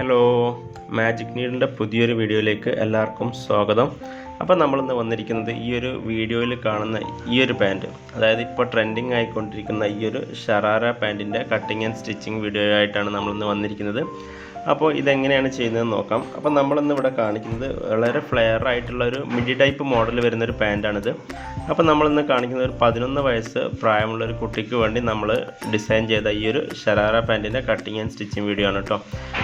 Hello magic നീഡിന്റെ പുതിയൊരു വീഡിയോയിലേക്ക് എല്ലാവർക്കും സ്വാഗതം. അപ്പോൾ നമ്മളിന്ന് വന്നിരിക്കുന്നത് ഈ ഒരു വീഡിയോയിൽ കാണുന്ന ഈ ഒരു പാന്റ് അതായത് ഇപ്പോൾ ട്രെൻഡിങ് ആയിക്കൊണ്ടിരിക്കുന്ന ഈ ഒരു ഷറാറ പാന്റിന്റെ കട്ടിങ് ആൻഡ് സ്റ്റിച്ചിങ് വീഡിയോ ആയിട്ടാണ് നമ്മളിന്ന് വന്നിരിക്കുന്നത്. അപ്പോൾ ഇതെങ്ങനെയാണ് ചെയ്യുന്നതെന്ന് നോക്കാം. അപ്പോൾ നമ്മളിന്ന് ഇവിടെ കാണിക്കുന്നത് വളരെ ഫ്ലെയർ ആയിട്ടുള്ള ഒരു മിഡി ടൈപ്പ് മോഡൽ വരുന്ന ഒരു പാന്റാണിത് അപ്പോൾ നമ്മളിന്ന് കാണിക്കുന്നത് ഒരു പതിനൊന്ന് വയസ്സ് പ്രായമുള്ള ഒരു കുട്ടിക്ക് വേണ്ടി നമ്മൾ ഡിസൈൻ ചെയ്ത ഈ ഒരു ഷരാറ പാന്റിന്റെ കട്ടിങ് ആൻഡ് സ്റ്റിച്ചിങ് വീഡിയോ ആണ് കേട്ടോ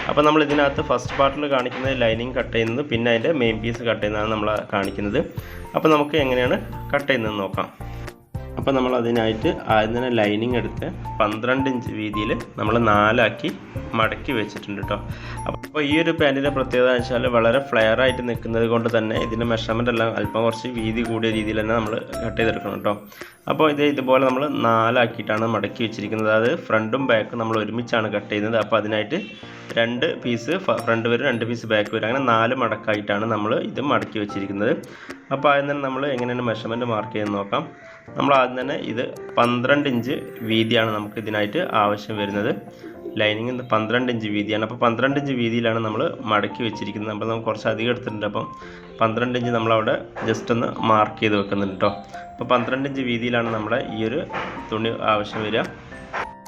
അപ്പോൾ നമ്മൾ ഇതിനകത്ത് ഫസ്റ്റ് പാർട്ടിൽ കാണിക്കുന്നത് ലൈനിങ് കട്ട് ചെയ്യുന്നത് പിന്നെ അതിന്റെ മെയിൻ പീസ് കട്ട് ചെയ്യുന്നതാണ് നമ്മൾ കാണിക്കുന്നത്. അപ്പോൾ നമുക്ക് എങ്ങനെയാണ് കട്ട് ചെയ്യുന്നത് നോക്കാം. അപ്പോൾ നമ്മൾ അതിനായിട്ട് ആദ്യം തന്നെ ലൈനിങ് എടുത്ത് പന്ത്രണ്ട് ഇഞ്ച് വീതിയിൽ നമ്മൾ നാലാക്കി മടക്കി വെച്ചിട്ടുണ്ട് കേട്ടോ അപ്പോൾ ഈ ഒരു പാന്റിന്റെ പ്രത്യേകത എന്ന് വെച്ചാൽ വളരെ ഫ്ലെയർ ആയിട്ട് നിൽക്കുന്നത് കൊണ്ട് തന്നെ ഇതിന്റെ മെഷർമെന്റ് എല്ലാം അല്പം കുറച്ച് വീതി കൂടിയ രീതിയിൽ തന്നെ നമ്മൾ കട്ട് ചെയ്തെടുക്കണം കേട്ടോ അപ്പോൾ ഇത് ഇതുപോലെ നമ്മൾ നാലാക്കിയിട്ടാണ് മടക്കി വെച്ചിരിക്കുന്നത്. അതായത് ഫ്രണ്ടും ബാക്കും നമ്മൾ ഒരുമിച്ചാണ് കട്ട് ചെയ്യുന്നത്. അപ്പോൾ അതിനായിട്ട് രണ്ട് പീസ് ഫ്രണ്ട് വരും രണ്ട് പീസ് ബാക്ക് വരും. അങ്ങനെ നാല് മടക്കായിട്ടാണ് നമ്മൾ ഇത് മടക്കി വെച്ചിരിക്കുന്നത്. അപ്പോൾ ആദ്യം തന്നെ നമ്മൾ എങ്ങനെയാണ് മെഷർമെന്റ് മാർക്ക് ചെയ്യുന്നത് നോക്കാം. നമ്മൾ ആദ്യം തന്നെ ഇത് പന്ത്രണ്ട് ഇഞ്ച് വീതിയാണ് നമുക്ക് ഇതിനായിട്ട് ആവശ്യം വരുന്നത്. ലൈനിങ് പന്ത്രണ്ട് ഇഞ്ച് വീതിയാണ്. അപ്പോൾ പന്ത്രണ്ട് ഇഞ്ച് വീതിയിലാണ് നമ്മൾ മടക്കി വെച്ചിരിക്കുന്നത്. അപ്പോൾ നമുക്ക് കുറച്ച് അധികം എടുത്തിട്ടുണ്ട്. അപ്പം പന്ത്രണ്ട് ഇഞ്ച് നമ്മളവിടെ ജസ്റ്റ് ഒന്ന് മാർക്ക് ചെയ്ത് വെക്കുന്നുണ്ട് കേട്ടോ അപ്പോൾ പന്ത്രണ്ട് ഇഞ്ച് വീതിയിലാണ് നമ്മുടെ ഈ ഒരു തുണി ആവശ്യം വരിക.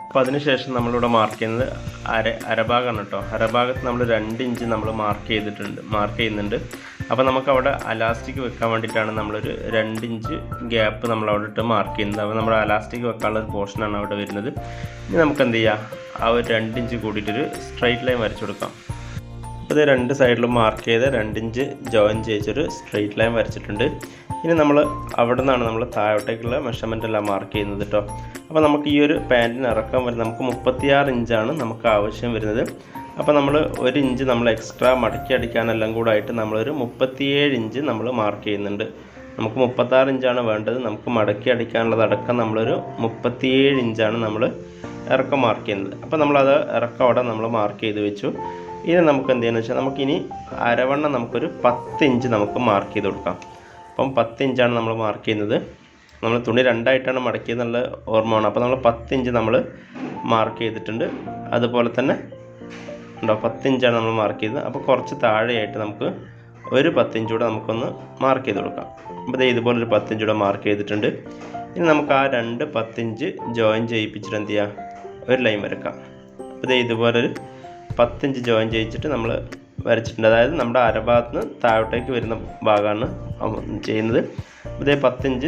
അപ്പോൾ അതിനുശേഷം നമ്മളിവിടെ മാർക്ക് ചെയ്യുന്നത് അര അരഭാഗമാണ് കേട്ടോ അരഭാഗത്ത് നമ്മൾ രണ്ട് ഇഞ്ച് നമ്മൾ മാർക്ക് ചെയ്തിട്ടുണ്ട് മാർക്ക് ചെയ്യുന്നുണ്ട്. അപ്പോൾ നമുക്ക് അവിടെ അലാസ്റ്റിക് വെക്കാൻ വേണ്ടിയിട്ടാണ് നമ്മളൊരു രണ്ട് ഇഞ്ച് ഗ്യാപ്പ് നമ്മൾ അവിടെ ഇട്ട് മാർക്ക് ചെയ്യുന്നത്. അപ്പോൾ നമ്മുടെ അലാസ്റ്റിക് വെക്കാനുള്ള ഒരു പോർഷനാണ് അവിടെ വരുന്നത്. ഇനി നമുക്ക് എന്ത് ചെയ്യാം ആ ഒരു രണ്ട് ഇഞ്ച് കൂടിയിട്ടൊരു സ്ട്രൈറ്റ് ലൈൻ വരച്ചു കൊടുക്കാം. അപ്പോൾ ഇത് രണ്ട് സൈഡിലും മാർക്ക് ചെയ്ത് രണ്ട് ഇഞ്ച് ജോയിൻ ചെയ്തൊരു സ്ട്രൈറ്റ് ലൈൻ വരച്ചിട്ടുണ്ട്. ഇനി നമ്മൾ അവിടെ നിന്നാണ് നമ്മൾ താഴോട്ടേക്കുള്ള മെഷർമെന്റ് എല്ലാം മാർക്ക് ചെയ്യുന്നത് കേട്ടോ അപ്പോൾ നമുക്ക് ഈ ഒരു പാന്റിന് ഇറക്കാൻ വരുന്നത് നമുക്ക് മുപ്പത്തിയാറ് ഇഞ്ചാണ് നമുക്ക് ആവശ്യം വരുന്നത്. അപ്പോൾ നമ്മൾ ഒരു ഇഞ്ച് നമ്മൾ എക്സ്ട്രാ മടക്കി അടിക്കാനെല്ലാം കൂടെ ആയിട്ട് നമ്മളൊരു മുപ്പത്തിയേഴ് ഇഞ്ച് നമ്മൾ മാർക്ക് ചെയ്യുന്നുണ്ട്. നമുക്ക് മുപ്പത്താറ് ഇഞ്ചാണ് വേണ്ടത്. നമുക്ക് മടക്കി അടിക്കാനുള്ളത് അടക്കം നമ്മളൊരു മുപ്പത്തിയേഴ് ഇഞ്ചാണ് നമ്മൾ ഇറക്കം മാർക്ക് ചെയ്യുന്നത്. അപ്പോൾ നമ്മളത് ഇറക്കം അവിടെ നമ്മൾ മാർക്ക് ചെയ്ത് വെച്ചു. ഇനി നമുക്ക് എന്ത് ചെയ്യുന്നത് വെച്ചാൽ നമുക്കിനി അരവണ്ണം നമുക്കൊരു പത്ത് ഇഞ്ച് നമുക്ക് മാർക്ക് ചെയ്ത് കൊടുക്കാം. അപ്പം പത്ത് ഇഞ്ചാണ് നമ്മൾ മാർക്ക് ചെയ്യുന്നത്. നമ്മൾ തുണി രണ്ടായിട്ടാണ് മടക്കിയെന്നുള്ള ഓർമ്മ വേണം അപ്പോൾ നമ്മൾ പത്ത് ഇഞ്ച് നമ്മൾ മാർക്ക് ചെയ്തിട്ടുണ്ട്. അതുപോലെ തന്നെ ഉണ്ടോ? പത്തിഞ്ചാണ് നമ്മൾ മാർക്ക് ചെയ്തത്. അപ്പോൾ കുറച്ച് താഴെയായിട്ട് നമുക്ക് ഒരു പത്തിഞ്ചൂടെ നമുക്കൊന്ന് മാർക്ക് ചെയ്ത് കൊടുക്കാം. അപ്പോൾ ഇതുപോലെ ഒരു പത്തിഞ്ചൂടെ മാർക്ക് ചെയ്തിട്ടുണ്ട്. ഇനി നമുക്ക് ആ രണ്ട് പത്തിഞ്ച് ജോയിൻ ചെയ്യിപ്പിച്ചിട്ട് എന്ത് ചെയ്യാം? ഒരു ലൈൻ വരക്കാം. അപ്പോൾ ദേ ഇതുപോലൊരു പത്തിഞ്ച് ജോയിൻ ചെയ്യിച്ചിട്ട് നമ്മൾ വരച്ചിട്ടുണ്ട്. അതായത് നമ്മുടെ അരഭാഗത്ത് നിന്ന് താഴോട്ടേക്ക് വരുന്ന ഭാഗമാണ് ചെയ്യുന്നത്. ഇതേ പത്തിഞ്ച്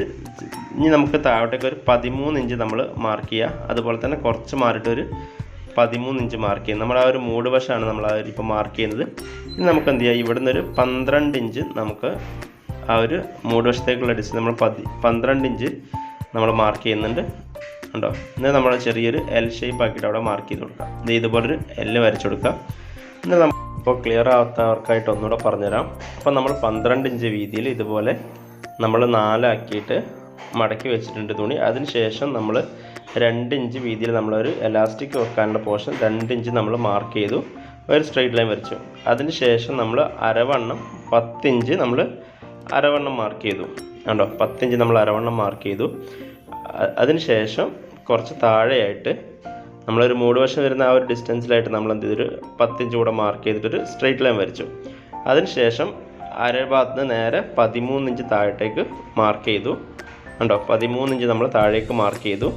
ഇനി നമുക്ക് താഴോട്ടേക്ക് ഒരു പതിമൂന്ന് ഇഞ്ച് നമ്മൾ മാർക്ക് ചെയ്യുക അതുപോലെ തന്നെ കുറച്ച് മാറിയിട്ട് ഒരു പതിമൂന്ന് ഇഞ്ച് മാർക്ക് ചെയ്യുന്നത്. നമ്മൾ ആ ഒരു മൂട് വശമാണ് നമ്മൾ ആ ഒരു ഇപ്പോൾ മാർക്ക് ചെയ്യുന്നത്. ഇനി നമുക്ക് എന്ത് ചെയ്യാം? ഇവിടുന്ന് ഒരു പന്ത്രണ്ട് ഇഞ്ച് നമുക്ക് ആ ഒരു മൂട് വശത്തേക്കുള്ള ഡിസ്റ്റൻസ് നമ്മൾ പതി പന്ത്രണ്ട് ഇഞ്ച് നമ്മൾ മാർക്ക് ചെയ്യുന്നുണ്ട്. ഉണ്ടോ എന്നാൽ നമ്മൾ ചെറിയൊരു എൽ ഷേപ്പ് ആക്കിയിട്ട് അവിടെ മാർക്ക് ചെയ്ത് കൊടുക്കാം. ഇത് ഇതുപോലൊരു എല്ല് വരച്ചു കൊടുക്കാം. എന്നാൽ നമ്മൾ ഇപ്പോൾ ക്ലിയർ ആവാത്തവർക്കായിട്ട് ഒന്നുകൂടെ പറഞ്ഞുതരാം. അപ്പോൾ നമ്മൾ പന്ത്രണ്ട് ഇഞ്ച് വീതിയിൽ ഇതുപോലെ നമ്മൾ നാലാക്കിയിട്ട് മടക്കി വെച്ചിട്ടുണ്ട് തുണി. അതിന് ശേഷം നമ്മൾ രണ്ട് ഇഞ്ച് വീതിയിൽ നമ്മളൊരു എലാസ്റ്റിക് വെക്കാനുള്ള പോർഷൻ രണ്ട് ഇഞ്ച് നമ്മൾ മാർക്ക് ചെയ്തു. ഒരു സ്ട്രെയിറ്റ് ലൈൻ വരച്ചു. അതിന് ശേഷം നമ്മൾ അരവണ്ണം പത്തിഞ്ച് നമ്മൾ അരവണ്ണം മാർക്ക് ചെയ്തു. കണ്ടോ? പത്തിഞ്ച് നമ്മൾ അരവണ്ണം മാർക്ക് ചെയ്തു. അതിന് ശേഷം കുറച്ച് താഴെയായിട്ട് നമ്മളൊരു മൂട് വശം വരുന്ന ആ ഒരു ഡിസ്റ്റൻസിലായിട്ട് നമ്മൾ എന്ത് ചെയ്തൊരു പത്തിഞ്ച് കൂടെ മാർക്ക് ചെയ്തിട്ടൊരു സ്ട്രെയിറ്റ് ലൈൻ വരച്ചു. അതിനുശേഷം അരഭാഗത്ത് നിന്ന് നേരെ പതിമൂന്ന് ഇഞ്ച് താഴത്തേക്ക് മാർക്ക് ചെയ്തു. കണ്ടോ? പതിമൂന്ന് ഇഞ്ച് നമ്മൾ താഴേക്ക് മാർക്ക് ചെയ്തു.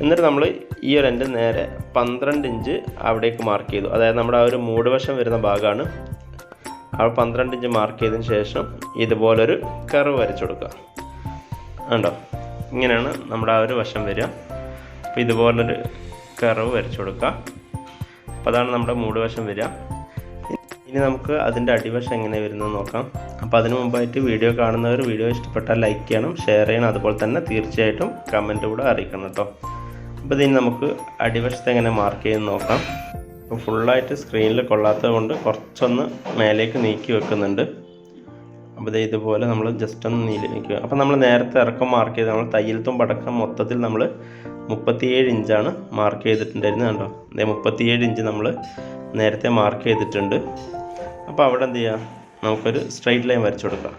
എന്നിട്ട് നമ്മൾ ഈ ഒരു എന്റെ നേരെ പന്ത്രണ്ട് ഇഞ്ച് അവിടേക്ക് മാർക്ക് ചെയ്തു. അതായത് നമ്മുടെ ആ ഒരു മൂട് വശം വരുന്ന ഭാഗമാണ് ആ പന്ത്രണ്ട് ഇഞ്ച് മാർക്ക് ചെയ്തതിന് ശേഷം ഇതുപോലൊരു കർവ് വരച്ചു കൊടുക്കുക. ഉണ്ടോ ഇങ്ങനെയാണ് നമ്മുടെ ആ ഒരു വശം വരിക. അപ്പോൾ ഇതുപോലൊരു കർവ് വരച്ചു കൊടുക്കുക. അപ്പോൾ അതാണ് നമ്മുടെ മൂട് വശം വരിക. ഇനി നമുക്ക് അതിന്റെ അടിവശം എങ്ങനെ വരുന്നത് നോക്കാം. അപ്പോൾ അതിനു മുമ്പായിട്ട് വീഡിയോ കാണുന്നവർ വീഡിയോ ഇഷ്ടപ്പെട്ടാൽ ലൈക്ക് ചെയ്യണം ഷെയർ ചെയ്യണം. അതുപോലെ തന്നെ തീർച്ചയായിട്ടും കമന്റ് കൂടെ അറിയിക്കണം കേട്ടോ. അപ്പോൾ ഇതിന് നമുക്ക് അടിവശത്ത് എങ്ങനെ മാർക്ക് ചെയ്ത് നോക്കാം. അപ്പോൾ ഫുള്ളായിട്ട് സ്ക്രീനിൽ കൊള്ളാത്തത് കൊണ്ട് കുറച്ചൊന്ന് മേലേക്ക് നീക്കി വെക്കുന്നുണ്ട്. അപ്പോൾ ഇത് ഇതുപോലെ നമ്മൾ ജസ്റ്റ് ഒന്ന് നീല നീക്കുക അപ്പോൾ നമ്മൾ നേരത്തെ ഇറക്കം മാർക്ക് ചെയ്ത് നമ്മൾ തയ്യൽത്തും പടക്കം മൊത്തത്തിൽ നമ്മൾ മുപ്പത്തിയേഴ് ഇഞ്ചാണ് മാർക്ക് ചെയ്തിട്ടുണ്ടായിരുന്നത് കണ്ടോ? അതേ മുപ്പത്തിയേഴ് ഇഞ്ച് നമ്മൾ നേരത്തെ മാർക്ക് ചെയ്തിട്ടുണ്ട്. അപ്പോൾ അവിടെ എന്ത് ചെയ്യുക നമുക്കൊരു സ്ട്രൈറ്റ് ലൈൻ വരച്ചു കൊടുക്കാം.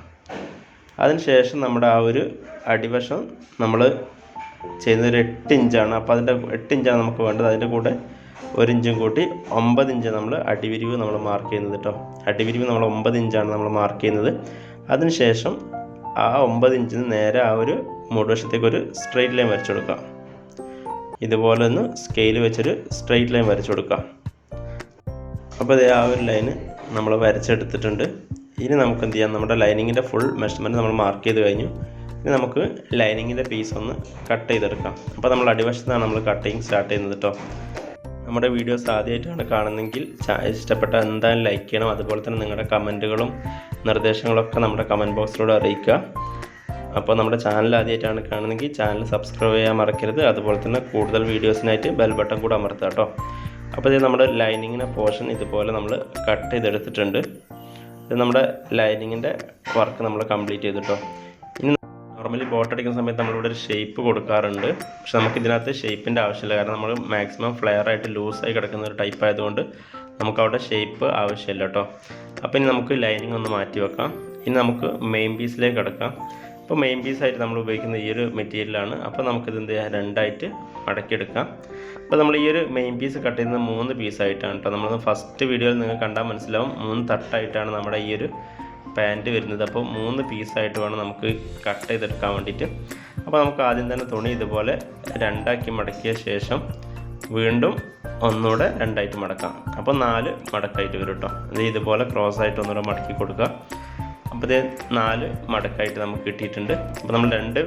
അതിനുശേഷം നമ്മുടെ ആ ഒരു അടിവശം നമ്മൾ ചെയ്യുന്നത് ഒരു എട്ട് ഇഞ്ചാണ്. അപ്പോൾ അതിന്റെ എട്ട് ഇഞ്ചാണ് നമുക്ക് വേണ്ടത്. അതിന്റെ കൂടെ ഒരു ഇഞ്ചും കൂട്ടി ഒമ്പത് ഇഞ്ച് നമ്മൾ അടിവിരിവ് നമ്മൾ മാർക്ക് ചെയ്യുന്നത് കേട്ടോ അടിവിരിവ് നമ്മൾ ഒമ്പത് ഇഞ്ചാണ് നമ്മൾ മാർക്ക് ചെയ്യുന്നത്. അതിനുശേഷം ആ ഒമ്പത് ഇഞ്ചിന് നേരെ ആ ഒരു മൂടുവശത്തേക്ക് ഒരു സ്ട്രെയിറ്റ് ലൈൻ വരച്ചു കൊടുക്കാം. ഇതുപോലെ ഒന്ന് സ്കെയിൽ വെച്ചൊരു സ്ട്രെയിറ്റ് ലൈൻ വരച്ചു കൊടുക്കാം. അപ്പോൾ ഇതേ ആ ഒരു ലൈന് നമ്മൾ വരച്ചെടുത്തിട്ടുണ്ട്. ഇനി നമുക്ക് എന്ത് ചെയ്യാം? നമ്മുടെ ലൈനിങ്ങിന്റെ ഫുൾ മെഷർമെന്റ് നമ്മൾ മാർക്ക് ചെയ്ത് കഴിഞ്ഞു. ഇനി നമുക്ക് ലൈനിങ്ങിന്റെ പീസ് ഒന്ന് കട്ട് ചെയ്തെടുക്കാം. അപ്പോൾ നമ്മൾ അടിവശത്താണ് നമ്മൾ കട്ടിങ് സ്റ്റാർട്ട് ചെയ്യുന്നത് കേട്ടോ നമ്മുടെ വീഡിയോസ് ആദ്യമായിട്ടാണ് കാണുന്നതെങ്കിൽ ഇഷ്ടപ്പെട്ട എന്തായാലും ലൈക്ക് ചെയ്യണം. അതുപോലെ തന്നെ നിങ്ങളുടെ കമന്റുകളും നിർദ്ദേശങ്ങളൊക്കെ നമ്മുടെ കമന്റ് ബോക്സിലൂടെ അറിയിക്കുക. അപ്പോൾ നമ്മുടെ ചാനൽ ആദ്യമായിട്ടാണ് കാണുന്നതെങ്കിൽ ചാനൽ സബ്സ്ക്രൈബ് ചെയ്യാൻ മറക്കരുത്. അതുപോലെ തന്നെ കൂടുതൽ വീഡിയോസിനായിട്ട് ബെൽ ബട്ടൺ കൂടെ അമർത്തുക കേട്ടോ അപ്പോൾ ഇത് നമ്മുടെ ലൈനിങ്ങിന്റെ പോർഷൻ ഇതുപോലെ നമ്മൾ കട്ട് ചെയ്തെടുത്തിട്ടുണ്ട്. ഇത് നമ്മുടെ ലൈനിങ്ങിന്റെ വർക്ക് നമ്മൾ കംപ്ലീറ്റ് ചെയ്തിട്ടോ നോർമലി ബോട്ട് അടിക്കുന്ന സമയത്ത് നമ്മളിവിടെ ഒരു ഷേപ്പ് കൊടുക്കാറുണ്ട്. പക്ഷെ നമുക്ക് ഇതിനകത്ത് ഷേപ്പിന്റെ ആവശ്യമില്ല. കാരണം നമ്മൾ മാക്സിമം ഫ്ലെയർ ആയിട്ട് ലൂസായി കിടക്കുന്ന ഒരു ടൈപ്പ് ആയതുകൊണ്ട് നമുക്ക് അവിടെ ഷേപ്പ് ആവശ്യമില്ല കേട്ടോ. അപ്പോൾ ഇനി നമുക്ക് ലൈനിങ് ഒന്ന് മാറ്റി വെക്കാം. ഇനി നമുക്ക് മെയിൻ പീസിലേക്ക് കിടക്കാം. അപ്പോൾ മെയിൻ പീസായിട്ട് നമ്മൾ ഉപയോഗിക്കുന്ന ഈ ഒരു മെറ്റീരിയലാണ് അപ്പോൾ നമുക്കിത് എന്ത് ചെയ്യാം? രണ്ടായിട്ട് മടക്കിയെടുക്കാം അപ്പോൾ നമ്മൾ ഈ ഒരു മെയിൻ പീസ് കട്ട് ചെയ്യുന്നത് മൂന്ന് പീസായിട്ടാണ് കേട്ടോ. നമ്മൾ ഫസ്റ്റ് വീഡിയോയിൽ നിങ്ങൾ കണ്ടാൽ മനസ്സിലാവും. മൂന്ന് തട്ടായിട്ടാണ് നമ്മുടെ ഈ ഒരു പാന്റ് വരുന്നത്. അപ്പോൾ മൂന്ന് പീസായിട്ട് വേണം നമുക്ക് കട്ട് ചെയ്തെടുക്കാൻ വേണ്ടിയിട്ട്. അപ്പോൾ നമുക്ക് ആദ്യം തന്നെ തുണി ഇതുപോലെ രണ്ടാക്കി മടക്കിയ ശേഷം വീണ്ടും ഒന്നുകൂടെ രണ്ടായിട്ട് മടക്കാം. അപ്പോൾ നാല് മടക്കായിട്ട് വരും കേട്ടോ. അത് ഇതുപോലെ ക്രോസ് ആയിട്ട് ഒന്നുകൂടെ മടക്കി കൊടുക്കുക. അപ്പോൾ ഇത് നാല് മടക്കായിട്ട് നമുക്ക് കിട്ടിയിട്ടുണ്ട്. അപ്പോൾ നമ്മൾ രണ്ട്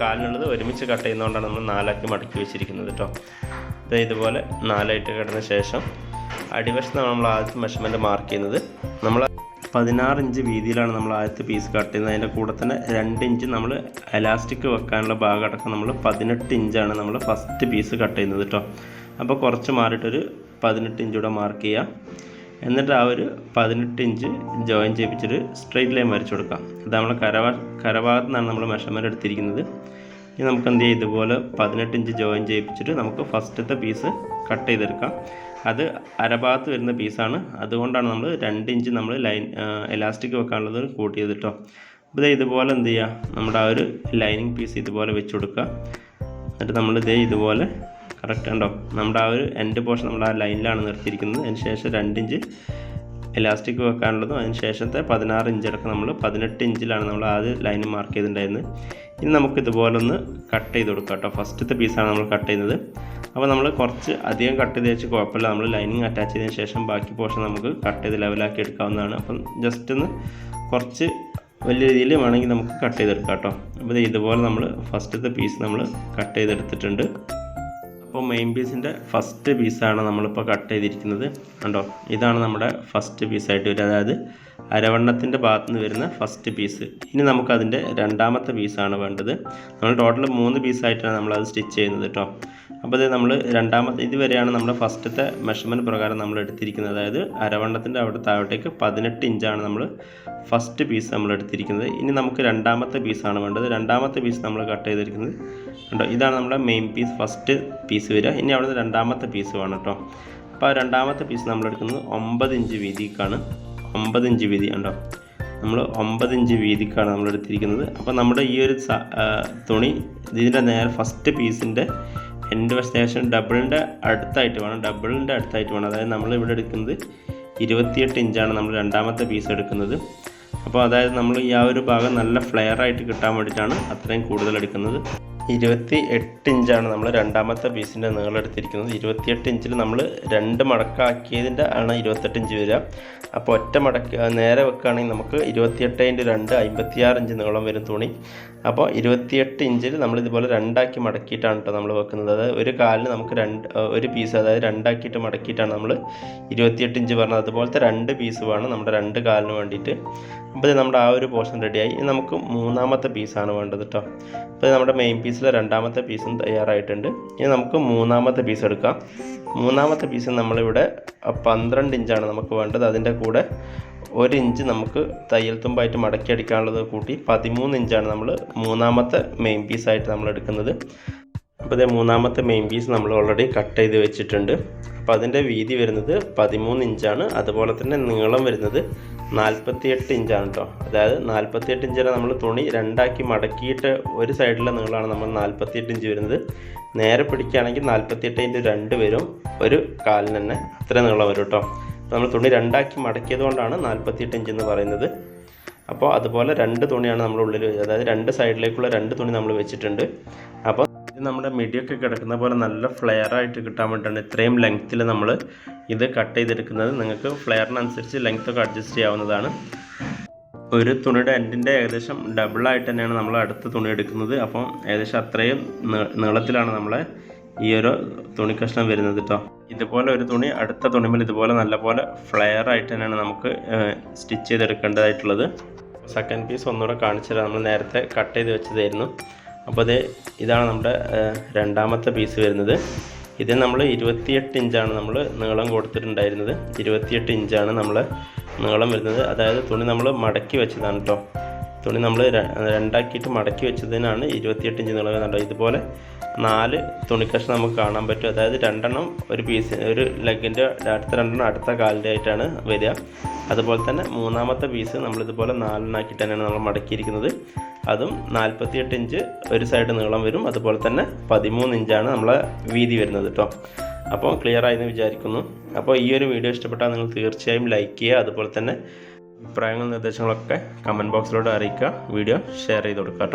കാലിനുള്ളത് ഒരുമിച്ച് കട്ട് ചെയ്യുന്നതുകൊണ്ടാണ് നമ്മൾ നാലാക്കി മടക്കി വെച്ചിരിക്കുന്നത് കേട്ടോ. ഇത് ഇതുപോലെ നാലായിട്ട് കിടന്ന ശേഷം അടിവശത്താണ് നമ്മൾ ആദ്യത്തെ മെഷർമെന്റ് മാർക്ക് ചെയ്യുന്നത്. നമ്മൾ പതിനാറ് ഇഞ്ച് വീതിയിലാണ് നമ്മൾ ആദ്യത്തെ പീസ് കട്ട് ചെയ്യുന്നത്. അതിന്റെ കൂടെ തന്നെ രണ്ട് ഇഞ്ച് നമ്മൾ എലാസ്റ്റിക് വെക്കാനുള്ള ഭാഗം അടക്കം നമ്മൾ പതിനെട്ട് ഇഞ്ചാണ് നമ്മൾ ഫസ്റ്റ് പീസ് കട്ട് ചെയ്യുന്നത് കേട്ടോ അപ്പോൾ കുറച്ച് മാറിയിട്ടൊരു പതിനെട്ട് ഇഞ്ചൂടെ മാർക്ക് ചെയ്യുക എന്നിട്ട് ആ ഒരു പതിനെട്ട് ഇഞ്ച് ജോയിൻ ചെയ്യിപ്പിച്ചൊരു സ്ട്രെയിറ്റ് ലൈൻ വരച്ചു കൊടുക്കാം. അത് നമ്മൾ കരവാ കരഭാഗത്ത് നിന്നാണ് നമ്മൾ മെഷർമെന്റ് എടുത്തിരിക്കുന്നത്. ഇനി നമുക്ക് എന്ത് ചെയ്യാം? ഇതുപോലെ പതിനെട്ട് ഇഞ്ച് ജോയിൻ ചെയ്യിപ്പിച്ചിട്ട് നമുക്ക് ഫസ്റ്റത്തെ പീസ് കട്ട് ചെയ്തെടുക്കാം. അത് അരഭാഗത്ത് വരുന്ന പീസാണ്. അതുകൊണ്ടാണ് നമ്മൾ രണ്ട് ഇഞ്ച് നമ്മൾ ലൈൻ എലാസ്റ്റിക് വെക്കാനുള്ളത് കൂട്ടിയത് കേട്ടോ അപ്പോൾ ഇതുപോലെ എന്ത് ചെയ്യുക നമ്മുടെ ആ ഒരു ലൈനിങ് പീസ് ഇതുപോലെ വെച്ച് കൊടുക്കുക. എന്നിട്ട് നമ്മൾ ഇതേ ഇതുപോലെ കറക്റ്റ് ഉണ്ടോ നമ്മുടെ ആ ഒരു എൻഡ് പോർഷൻ നമ്മൾ ആ ലൈനിലാണ് നിർത്തിയിരിക്കുന്നത്. അതിന് ശേഷം രണ്ട് ഇഞ്ച് എലാസ്റ്റിക് വെക്കാനുള്ളതും അതിന് ശേഷത്തെ പതിനാറ് ഇഞ്ച് അടക്കം നമ്മൾ പതിനെട്ട് ഇഞ്ചിലാണ് നമ്മൾ ആദ്യം ലൈൻ മാർക്ക് ചെയ്തിട്ടുണ്ടായിരുന്നത്. ഇനി നമുക്ക് ഇതുപോലെ ഒന്ന് കട്ട് ചെയ്ത് കൊടുക്കാം കേട്ടോ. ഫസ്റ്റത്തെ പീസാണ് നമ്മൾ കട്ട് ചെയ്യുന്നത്. അപ്പോൾ നമ്മൾ കുറച്ച് അധികം കട്ട് ചെയ്ത് വെച്ച് കുഴപ്പമില്ല. നമ്മൾ ലൈനിങ് അറ്റാച്ച് ചെയ്തതിന് ശേഷം ബാക്കി പോർഷൻ നമുക്ക് കട്ട് ചെയ്ത് ലെവലാക്കി എടുക്കാവുന്നതാണ്. അപ്പം ജസ്റ്റ് ഒന്ന് കുറച്ച് വലിയ രീതിയിൽ വേണമെങ്കിൽ നമുക്ക് കട്ട് ചെയ്തെടുക്കാം കേട്ടോ. അപ്പോൾ ഇതുപോലെ നമ്മൾ ഫസ്റ്റത്തെ പീസ് നമ്മൾ കട്ട് ചെയ്തെടുത്തിട്ടുണ്ട്. അപ്പോൾ മെയിൻ പീസിന്റെ ഫസ്റ്റ് പീസാണ് നമ്മളിപ്പോൾ കട്ട് ചെയ്തിരിക്കുന്നത്. കണ്ടോ? ഇതാണ് നമ്മുടെ ഫസ്റ്റ് പീസായിട്ട് വരിക. അതായത് അരവണ്ണത്തിന്റെ ഭാഗത്ത് നിന്ന് വരുന്ന ഫസ്റ്റ് പീസ് ഇനി നമുക്കതിന്റെ രണ്ടാമത്തെ പീസാണ് വേണ്ടത്. നമ്മൾ ടോട്ടൽ മൂന്ന് പീസായിട്ടാണ് നമ്മളത് സ്റ്റിച്ച് ചെയ്യുന്നത് കേട്ടോ അപ്പോൾ ഇത് നമ്മൾ രണ്ടാമത്തെ ഇതുവരെയാണ് നമ്മുടെ ഫസ്റ്റത്തെ മെഷർമെന്റ് പ്രകാരം നമ്മൾ എടുത്തിരിക്കുന്നത്. അതായത് അരവണ്ണത്തിന്റെ അവിടെ താഴോട്ടേക്ക് പതിനെട്ട് ഇഞ്ചാണ് നമ്മൾ ഫസ്റ്റ് പീസ് നമ്മൾ എടുത്തിരിക്കുന്നത്. ഇനി നമുക്ക് രണ്ടാമത്തെ പീസാണ് വേണ്ടത്. രണ്ടാമത്തെ പീസ് നമ്മൾ കട്ട് ചെയ്തിരിക്കുന്നത് കേട്ടോ ഇതാണ് നമ്മുടെ മെയിൻ പീസ് ഫസ്റ്റ് പീസ് വരിക. ഇനി അവിടുന്ന് രണ്ടാമത്തെ പീസ് വേണം കേട്ടോ. അപ്പോൾ രണ്ടാമത്തെ പീസ് നമ്മൾ എടുക്കുന്നത് ഒമ്പത് ഇഞ്ച് വീതിക്കാണ്. ഒമ്പത് ഇഞ്ച് വീതി ഉണ്ടോ നമ്മൾ ഒമ്പത് ഇഞ്ച് വീതിക്കാണ് നമ്മൾ എടുത്തിരിക്കുന്നത്. അപ്പോൾ നമ്മുടെ ഈ ഒരു തുണി ഇതിന്റെ നേരെ ഫസ്റ്റ് പീസിന്റെ എൻഡ് ശേഷം ഡബിളിന്റെ അടുത്തായിട്ട് വേണം ഡബിളിന്റെ അടുത്തായിട്ട് വേണം. അതായത് നമ്മൾ ഇവിടെ എടുക്കുന്നത് ഇരുപത്തിയെട്ട് ഇഞ്ചാണ് നമ്മൾ രണ്ടാമത്തെ പീസ് എടുക്കുന്നത്. അപ്പോൾ അതായത് നമ്മൾ ഈ ആ ഒരു ഭാഗം നല്ല ഫ്ലെയർ ആയിട്ട് കിട്ടാൻ വേണ്ടിയിട്ടാണ് അത്രയും കൂടുതൽ എടുക്കുന്നത്. ഇരുപത്തി എട്ട് ഇഞ്ചാണ് നമ്മൾ രണ്ടാമത്തെ പീസിന്റെ നീളം എടുത്തിരിക്കുന്നത്. ഇരുപത്തിയെട്ട് ഇഞ്ചിൽ നമ്മൾ രണ്ട് മടക്കാക്കിയതിന്റെ ആണ് ഇരുപത്തെട്ട് ഇഞ്ച് വരിക. അപ്പോൾ ഒറ്റ മടക്ക് നേരെ വെക്കുകയാണെങ്കിൽ നമുക്ക് ഇരുപത്തിയെട്ട് ഇന്റു രണ്ട് അമ്പത്തിയാറ് ഇഞ്ച് നീളം വരും തുണി. അപ്പോൾ ഇരുപത്തിയെട്ട് ഇഞ്ചിൽ നമ്മൾ ഇതുപോലെ രണ്ടാക്കി മടക്കിയിട്ടാണ് കേട്ടോ നമ്മൾ വെക്കുന്നത്. അതായത് ഒരു കാലിന് നമുക്ക് രണ്ട് ഒരു പീസ് അതായത് രണ്ടാക്കിയിട്ട് മടക്കിയിട്ടാണ് നമ്മൾ ഇരുപത്തിയെട്ട് ഇഞ്ച് പറഞ്ഞത്. അതുപോലത്തെ രണ്ട് പീസ് വേണം നമ്മുടെ രണ്ട് കാലിന് വേണ്ടിയിട്ട്. അപ്പോൾ ഇത് നമ്മുടെ ആ ഒരു പോർഷൻ റെഡിയായി. ഇനി നമുക്ക് മൂന്നാമത്തെ പീസാണ് വേണ്ടത് കേട്ടോ. അപ്പോൾ നമ്മുടെ മെയിൻ പീസിലെ രണ്ടാമത്തെ പീസും തയ്യാറായിട്ടുണ്ട്. ഇനി നമുക്ക് മൂന്നാമത്തെ പീസ് എടുക്കാം. മൂന്നാമത്തെ പീസ് നമ്മളിവിടെ പന്ത്രണ്ട് ഇഞ്ചാണ് നമുക്ക് വേണ്ടത്. അതിന്റെ കൂടെ ഒരു ഇഞ്ച് നമുക്ക് തയ്യൽ തുമ്പായിട്ട് മടക്കി അടിക്കാനുള്ളത് കൂട്ടി പതിമൂന്ന് ഇഞ്ചാണ് നമ്മൾ മൂന്നാമത്തെ മെയിൻ പീസായിട്ട് നമ്മൾ എടുക്കുന്നത്. അപ്പോൾ ഇതേ മൂന്നാമത്തെ മെയിൻ പീസ് നമ്മൾ ഓൾറെഡി കട്ട് ചെയ്ത് വെച്ചിട്ടുണ്ട്. അപ്പോൾ അതിന്റെ വീതി വരുന്നത് പതിമൂന്ന് ഇഞ്ചാണ്. അതുപോലെ തന്നെ നീളം വരുന്നത് നാൽപ്പത്തിയെട്ട് ഇഞ്ചാണ് കേട്ടോ. അതായത് നാൽപ്പത്തിയെട്ട് ഇഞ്ചിനെ നമ്മൾ തുണി രണ്ടാക്കി മടക്കിയിട്ട് ഒരു സൈഡിലെ നീളമാണ് നമ്മൾ നാൽപ്പത്തിയെട്ട് ഇഞ്ച് വരുന്നത്. നേരെ പിടിക്കുകയാണെങ്കിൽ നാൽപ്പത്തിയെട്ട് ഇഞ്ച് രണ്ട് വരും. ഒരു കാലിന് തന്നെ അത്ര നീളം വരും കേട്ടോ. നമ്മൾ തുണി രണ്ടാക്കി മടക്കിയത് കൊണ്ടാണ് നാൽപ്പത്തിയെട്ട് ഇഞ്ച് എന്ന് പറയുന്നത്. അപ്പോൾ അതുപോലെ രണ്ട് തുണിയാണ് നമ്മൾ ഉള്ളിൽ അതായത് രണ്ട് സൈഡിലേക്കുള്ള രണ്ട് തുണി നമ്മൾ വെച്ചിട്ടുണ്ട്. അപ്പോൾ ഇത് നമ്മുടെ മിഡിയൊക്കെ കിടക്കുന്ന പോലെ നല്ല ഫ്ലെയർ ആയിട്ട് കിട്ടാൻ വേണ്ടിയിട്ടാണ് ഇത്രയും ലെങ്ത്തിൽ നമ്മൾ ഇത് കട്ട് ചെയ്തെടുക്കുന്നത്. നിങ്ങൾക്ക് ഫ്ലെയറിനനുസരിച്ച് ലെങ്ത് ഒക്കെ അഡ്ജസ്റ്റ് ചെയ്യാവുന്നതാണ്. ഒരു തുണിയുടെ എൻഡിന്റെ ഏകദേശം ഡബിളായിട്ട് തന്നെയാണ് നമ്മൾ അടുത്ത തുണി എടുക്കുന്നത്. അപ്പം ഏകദേശം അത്രയും നീളത്തിലാണ് നമ്മളെ ഈ ഒരു തുണി കഷ്ണം വരുന്നത് കേട്ടോ ഇതുപോലെ ഒരു തുണി അടുത്ത തുണിമേൽ ഇതുപോലെ നല്ലപോലെ ഫ്ലെയർ ആയിട്ട് തന്നെയാണ് നമുക്ക് സ്റ്റിച്ച് ചെയ്തെടുക്കേണ്ടതായിട്ടുള്ളത്. സെക്കൻഡ് പീസ് ഒന്നുകൂടെ കാണിച്ചു തരാം നമ്മൾ നേരത്തെ കട്ട് ചെയ്ത് വെച്ചതായിരുന്നു. അപ്പോൾ അത് ഇതാണ് നമ്മുടെ രണ്ടാമത്തെ പീസ് വരുന്നത്. ഇത് നമ്മൾ ഇരുപത്തിയെട്ട് ഇഞ്ചാണ് നമ്മൾ നീളം കൊടുത്തിട്ടുണ്ടായിരുന്നത്. ഇരുപത്തിയെട്ട് ഇഞ്ചാണ് നമ്മൾ നീളം വരുന്നത്. അതായത് തുണി നമ്മൾ മടക്കി വെച്ചതാണ് കേട്ടോ തുണി നമ്മൾ രണ്ടാക്കിയിട്ട് മടക്കി വെച്ചതിനാണ് ഇരുപത്തിയെട്ട് ഇഞ്ച് നീളം കണ്ടത്. ഇതുപോലെ നാല് തുണിക്കഷ്ണം നമുക്ക് കാണാൻ പറ്റും. അതായത് രണ്ടെണ്ണം ഒരു പീസ് ഒരു ലെഗിന്റെ അടുത്ത രണ്ടെണ്ണം അടുത്ത കാലിന്റെ ആയിട്ടാണ് വരിക. അതുപോലെ തന്നെ മൂന്നാമത്തെ പീസ് നമ്മളിതുപോലെ നാലെണ്ണാക്കിയിട്ട് തന്നെയാണ് നമ്മൾ മടക്കിയിരിക്കുന്നത്. അതും നാൽപ്പത്തിയെട്ട് ഇഞ്ച് ഒരു സൈഡ് നീളം വരും. അതുപോലെ തന്നെ പതിമൂന്ന് ഇഞ്ചാണ് നമ്മളെ വീതി വരുന്നത് കേട്ടോ അപ്പോൾ ക്ലിയർ ആയെന്ന് വിചാരിക്കുന്നു. അപ്പോൾ ഈ ഒരു വീഡിയോ ഇഷ്ടപ്പെട്ടാൽ നിങ്ങൾ തീർച്ചയായും ലൈക്ക് ചെയ്യുക. അതുപോലെ തന്നെ അഭിപ്രായങ്ങളും നിർദ്ദേശങ്ങളൊക്കെ കമന്റ് ബോക്സിലൂടെ അറിയിക്കുക. വീഡിയോ ഷെയർ ചെയ്ത് കൊടുക്കുക